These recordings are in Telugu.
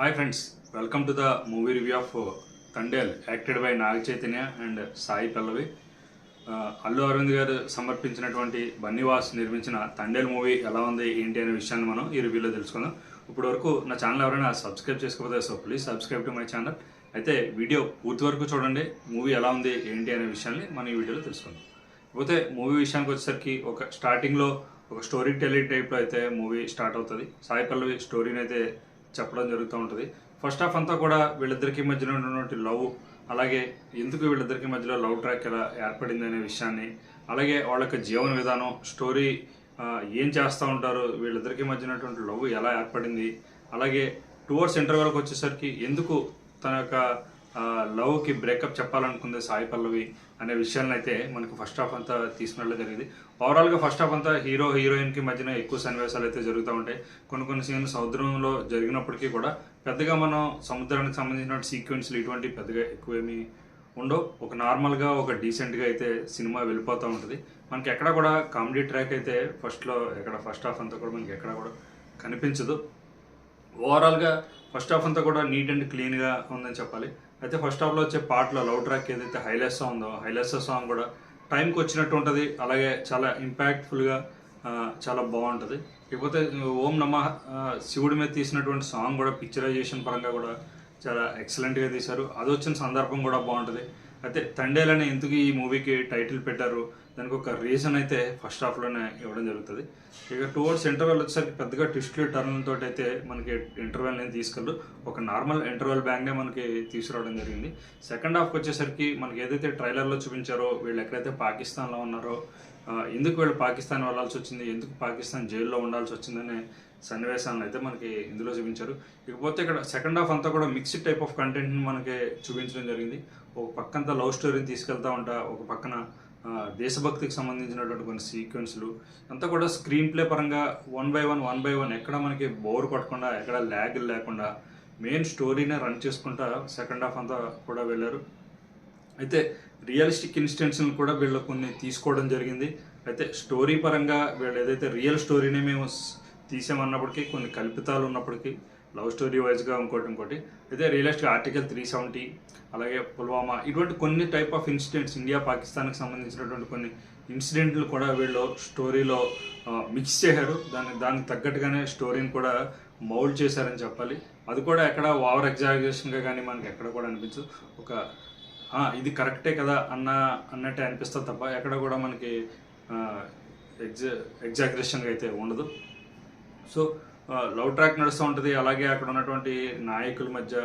Hi friends welcome to the movie review of Thandel acted by Naga Chaitanya and Sai Pallavi Allu Aravind garu సమర్పించినటువంటి Bunny Vas నిర్మించిన తండేల్ మూవీ ఎలా ఉంది ఏంటి అనే విషయాన్ని మనం ఈ రివ్యూలో తెలుసుకుందాం. ఇప్పటి వరకు నా ఛానల్ ఎవరైనా సబ్స్క్రైబ్ చేసుకోకపోతే so please subscribe to my channel అయితే వీడియో పూర్తి వరకు చూడండి మూవీ ఎలా ఉంది ఏంటి అనే విషయాన్ని మనం ఈ వీడియోలో తెలుసుకుందాం. పోతే మూవీ విషయానికి వచ్చేసరికి ఒక స్టార్టింగ్లో ఒక స్టోరీ టెలింగ్ టైప్లో అయితే మూవీ స్టార్ట్ అవుతుంది. సాయి పల్లవి స్టోరీని అయితే చెప్పడం జరుగుతూ ఉంటుంది. ఫస్ట్ హాఫ్ అంతా కూడా వీళ్ళిద్దరికి మధ్యలో ఉన్నటువంటి లవ్ అలాగే ఎందుకు వీళ్ళిద్దరికి మధ్యలో లవ్ ట్రాక్ ఎలా ఏర్పడింది అనే విషయాన్ని అలాగే వాళ్ళ యొక్క జీవన విధానం స్టోరీ ఏం చేస్తూ ఉంటారు వీళ్ళిద్దరికి మధ్య ఉన్నటువంటి లవ్ ఎలా ఏర్పడింది అలాగే టువర్డ్స్ ఇంటర్వెల్కి వచ్చేసరికి ఎందుకు తన యొక్క లవ్కి బ్రేకప్ చెప్పాలనుకుంది సాయి పల్లవి అనే విషయాన్ని అయితే మనకు ఫస్ట్ హాఫ్ అంతా తీసుకున్నట్లు జరిగింది. ఓవరాల్గా ఫస్ట్ హాఫ్ అంతా హీరో హీరోయిన్కి మధ్యన ఎక్కువ సన్నివేశాలు అయితే జరుగుతూ ఉంటాయి. కొన్ని కొన్ని సీన్లు సముద్రంలో జరిగినప్పటికీ కూడా పెద్దగా మనం సముద్రానికి సంబంధించిన సీక్వెన్స్లు ఇటువంటి పెద్దగా ఎక్కువేమీ ఉండవు. ఒక నార్మల్గా ఒక డీసెంట్గా అయితే సినిమా వెళ్ళిపోతూ ఉంటుంది. మనకి ఎక్కడ కూడా కామెడీ ట్రాక్ అయితే ఫస్ట్లో ఎక్కడ ఫస్ట్ హాఫ్ అంతా కూడా మనకి ఎక్కడ కూడా కనిపించదు. ఓవరాల్గా ఫస్ట్ హాఫ్ అంతా కూడా నీట్ అండ్ క్లీన్గా ఉందని చెప్పాలి. అయితే ఫస్ట్ హాఫ్లో వచ్చే పాటలో లవ్ ట్రాక్ ఏదైతే హైలెస్ ఉందో హైలెస్ సాంగ్ కూడా టైంకి వచ్చినట్టు ఉంటుంది. అలాగే చాలా ఇంపాక్ట్ఫుల్గా చాలా బాగుంటుంది. ఇకపోతే ఓం నమ శివుడి మీద తీసినటువంటి సాంగ్ కూడా పిక్చరైజేషన్ పరంగా కూడా చాలా ఎక్సలెంట్గా తీశారు. అది వచ్చిన సందర్భం కూడా బాగుంటుంది. అయితే తండేలని ఎందుకు ఈ మూవీకి టైటిల్ పెట్టారు? దానికి ఒక రీజన్ అయితే ఫస్ట్ హాఫ్లోనే ఇవ్వడం జరుగుతుంది. ఇక టువర్డ్స్ ఇంటర్వెల్ వచ్చేసరికి పెద్దగా ట్విస్ట్లు టర్న్ తోటి అయితే మనకి ఇంటర్వెల్ నేను తీసుకెళ్ళు ఒక నార్మల్ ఇంటర్వెల్ బ్యాంగ్నే మనకి తీసుకురావడం జరిగింది. సెకండ్ హాఫ్కి వచ్చేసరికి మనకి ఏదైతే ట్రైలర్లో చూపించారో వీళ్ళు ఎక్కడైతే పాకిస్తాన్లో ఉన్నారో ఎందుకు వీళ్ళు పాకిస్తాన్ వెళ్ళాల్సి వచ్చింది? ఎందుకు పాకిస్తాన్ జైల్లో ఉండాల్సి వచ్చిందనే సన్నివేశాలను అయితే మనకి ఇందులో చూపించారు. ఇకపోతే ఇక్కడ సెకండ్ హాఫ్ అంతా కూడా మిక్స్డ్ టైప్ ఆఫ్ కంటెంట్ని మనకి చూపించడం జరిగింది. ఒక పక్కంతా లవ్ స్టోరీని తీసుకెళ్తా ఉంటా ఒక పక్కన దేశభక్తికి సంబంధించినటువంటి కొన్ని సీక్వెన్స్లు అంతా కూడా స్క్రీన్ ప్లే పరంగా one by one one by one ఎక్కడ మనకి బోర్ కొట్టకుండా ఎక్కడ ల్యాగ్ లేకుండా మెయిన్ స్టోరీనే రన్ చేసుకుంటా సెకండ్ హాఫ్ అంతా కూడా వెళ్ళారు. అయితే రియలిస్టిక్ ఇన్స్టెంట్స్ని కూడా వీళ్ళు కొన్ని తీసుకోవడం జరిగింది. అయితే స్టోరీ పరంగా వీళ్ళు ఏదైతే రియల్ స్టోరీని మేము తీసామన్నప్పటికీ కొన్ని కల్పితాలు ఉన్నప్పటికీ లవ్ స్టోరీ వైజ్గా ఇంకోటి ఇంకోటి అయితే రియలిస్టిక్ ఆర్టికల్ త్రీ సెవెంటీ అలాగే పుల్వామా ఇటువంటి కొన్ని టైప్ ఆఫ్ ఇన్సిడెంట్స్ ఇండియా పాకిస్తాన్కి సంబంధించినటువంటి కొన్ని ఇన్సిడెంట్లు కూడా వీళ్ళు స్టోరీలో మిక్స్ చేశారు. దాని దానికి తగ్గట్టుగానే స్టోరీని కూడా మౌల్డ్ చేశారని చెప్పాలి. అది కూడా ఎక్కడ ఓవర్ ఎగ్జాగరేషన్గా కానీ మనకి ఎక్కడ కూడా అనిపించదు. ఒక ఇది కరెక్టే కదా అన్న అన్నట్టే అనిపిస్తుంది తప్ప ఎక్కడ కూడా మనకి ఎగ్జా ఎగ్జాగ్రేషన్గా అయితే ఉండదు. సో లవ్ ట్రాక్ నడుస్తూ ఉంటుంది. అలాగే అక్కడ ఉన్నటువంటి నాయకుల మధ్య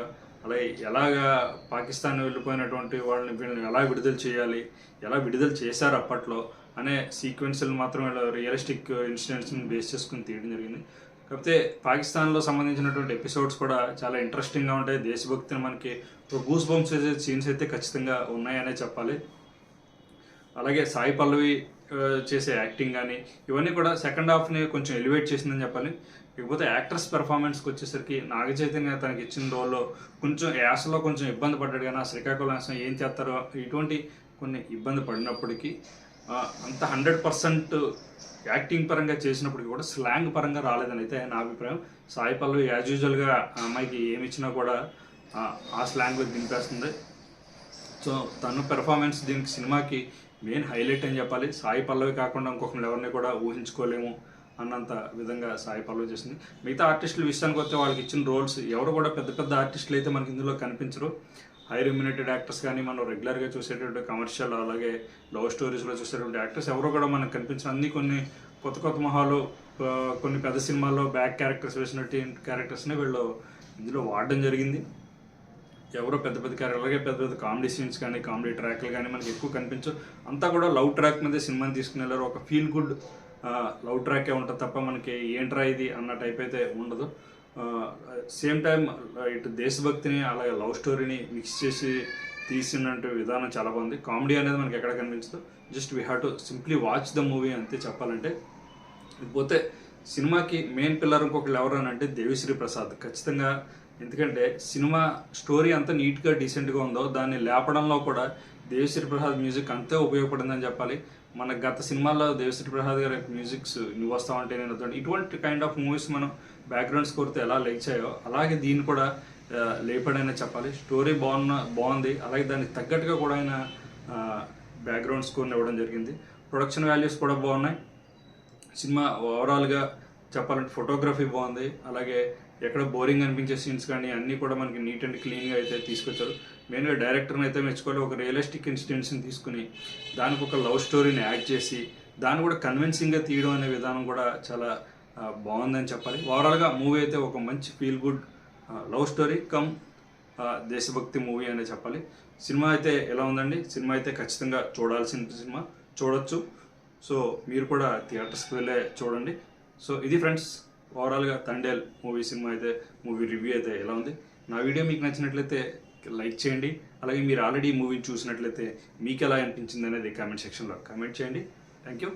అలాగే ఎలాగా పాకిస్తాన్ వెళ్ళిపోయినటువంటి వాళ్ళని వీళ్ళని ఎలా విడుదల చేయాలి ఎలా విడుదల చేశారు అప్పట్లో అనే సీక్వెన్స్లు మాత్రం వీళ్ళు రియలిస్టిక్ ఇన్సిడెంట్స్ని బేస్ చేసుకుని తీయడం జరిగింది. కాకపోతే పాకిస్తాన్లో సంబంధించినటువంటి ఎపిసోడ్స్ కూడా చాలా ఇంట్రెస్టింగ్గా ఉంటాయి. దేశభక్తిని మనకి ఒక గూస్ బంప్స్ సీన్స్ అయితే ఖచ్చితంగా ఉన్నాయనే చెప్పాలి. అలాగే సాయి పల్లవి చేసే యాక్టింగ్ కానీ ఇవన్నీ కూడా సెకండ్ హాఫ్ని కొంచెం ఎలివేట్ చేసిందని చెప్పాలి. ఇకపోతే యాక్ట్రెస్ పెర్ఫార్మెన్స్కి వచ్చేసరికి నాగ చైతన్య తనకి ఇచ్చిన రోల్లో కొంచెం యాసలో కొంచెం ఇబ్బంది పడ్డాడు కానీ ఆ శ్రీకాకుళం యాస ఏం చేస్తారో ఇటువంటి కొన్ని ఇబ్బంది పడినప్పటికీ అంత హండ్రెడ్ పర్సెంట్ యాక్టింగ్ పరంగా చేసినప్పటికీ కూడా స్లాంగ్ పరంగా రాలేదని అయితే నా అభిప్రాయం. సాయి పల్లవి యాజ్ యూజువల్గా ఆ అమ్మాయికి ఏమి ఇచ్చినా కూడా ఆ, స్లాంగ్లో దింపేస్తుంది. సో తను పెర్ఫార్మెన్స్ దీనికి సినిమాకి మెయిన్ హైలైట్ అని చెప్పాలి. సాయి పల్లవి కాకుండా ఇంకొకరిని ఎవరిని కూడా ఊహించుకోలేము అన్నంత విధంగా సాయి పల్లవి చేసింది. మిగతా ఆర్టిస్టుల విషయానికి వస్తే వాళ్ళకి ఇచ్చిన రోల్స్ ఎవరు కూడా పెద్ద పెద్ద ఆర్టిస్టులు అయితే మనకి ఇందులో కనిపించరు. హై రెమ్యునేటెడ్ యాక్టర్స్ కానీ మనం రెగ్యులర్గా చూసేటువంటి కమర్షియల్ అలాగే లవ్ స్టోరీస్లో చూసేటువంటి యాక్టర్స్ ఎవరు కూడా మనకు కనిపించిన అన్ని కొన్ని కొత్త కొత్త మొహాలు కొన్ని పెద్ద సినిమాల్లో బ్యాక్ క్యారెక్టర్స్ వేసినట్టు క్యారెక్టర్స్ని వీళ్ళు ఇందులో వాడడం జరిగింది. ఎవరో పెద్ద పెద్ద క్యారెక్టర్ అలాగే పెద్ద పెద్ద కామెడీ సీన్స్ కానీ కామెడీ ట్రాక్లు కానీ మనకి ఎక్కువ కనిపించవు. అంతా కూడా లవ్ ట్రాక్ మీద సినిమాని తీసుకుని ఒక ఫీల్ గుడ్ లవ్ ట్రాకే ఉంటుంది తప్ప మనకి ఏంట్రా ఇది అన్న టైప్ అయితే ఉండదు. సేమ్ టైం ఇటు దేశభక్తిని అలాగే లవ్ స్టోరీని మిక్స్ చేసి తీసినట్టు విధానం చాలా బాగుంది. కామెడీ అనేది మనకి ఎక్కడ కనిపించదు. Just we have to simply watch the movie అంతే చెప్పాలంటే. పోతే సినిమాకి మెయిన్ పిల్లర్ ఇంకొకళ్ళు ఎవరు అని అంటే దేవిశ్రీ ప్రసాద్. ఖచ్చితంగా ఎందుకంటే సినిమా స్టోరీ అంత నీట్గా డీసెంట్గా ఉందో దాన్ని లేపడంలో కూడా దేవిశ్రీ ప్రసాద్ మ్యూజిక్ అంతే ఉపయోగపడిందని చెప్పాలి. మన గత సినిమాల్లో దేవిశ్రీ ప్రసాద్ గారి మ్యూజిక్స్ నువ్వు వస్తావంటే నేను వస్తాను ఇటువంటి కైండ్ ఆఫ్ మూవీస్ మనం బ్యాక్గ్రౌండ్ స్కోర్తో ఎలా లేచాయో అలాగే దీన్ని కూడా లేపడైనా చెప్పాలి. స్టోరీ బాగున్న బాగుంది. అలాగే దానికి తగ్గట్టుగా కూడా ఆయన బ్యాక్గ్రౌండ్ స్కోర్ని ఇవ్వడం జరిగింది. ప్రొడక్షన్ వాల్యూస్ కూడా బాగున్నాయి. సినిమా ఓవరాల్గా చెప్పాలంటే ఫోటోగ్రఫీ బాగుంది. అలాగే ఎక్కడ బోరింగ్ అనిపించే సీన్స్ కానీ అన్నీ కూడా మనకి నీట్ అండ్ క్లీన్గా అయితే తీసుకొచ్చారు. మెయిన్గా డైరెక్టర్ని అయితే మెచ్చుకోవాలి. ఒక రియలిస్టిక్ ఇన్సిడెంట్స్ని తీసుకుని దానికి ఒక లవ్ స్టోరీని యాడ్ చేసి దాన్ని కూడా కన్విన్సింగ్గా తీయడం అనే విధానం కూడా చాలా బాగుందని చెప్పాలి. ఓవరాల్గా మూవీ అయితే ఒక మంచి feel good love story cum దేశభక్తి మూవీ అనే చెప్పాలి. సినిమా అయితే ఎలా ఉందండి? సినిమా అయితే ఖచ్చితంగా చూడాల్సిన సినిమా చూడొచ్చు. సో మీరు కూడా థియేటర్స్కి వెళ్ళే చూడండి. సో ఇది ఫ్రెండ్స్ ఓవరాల్గా తండేల్ మూవీ సినిమా అయితే మూవీ రివ్యూ అయితే ఎలా ఉంది? నా వీడియో మీకు నచ్చినట్లయితే లైక్ చేయండి. అలాగే మీరు ఆల్రెడీ మూవీని చూసినట్లయితే మీకు ఎలా అనిపించింది అనేది కామెంట్ సెక్షన్లో కామెంట్ చేయండి. Thank you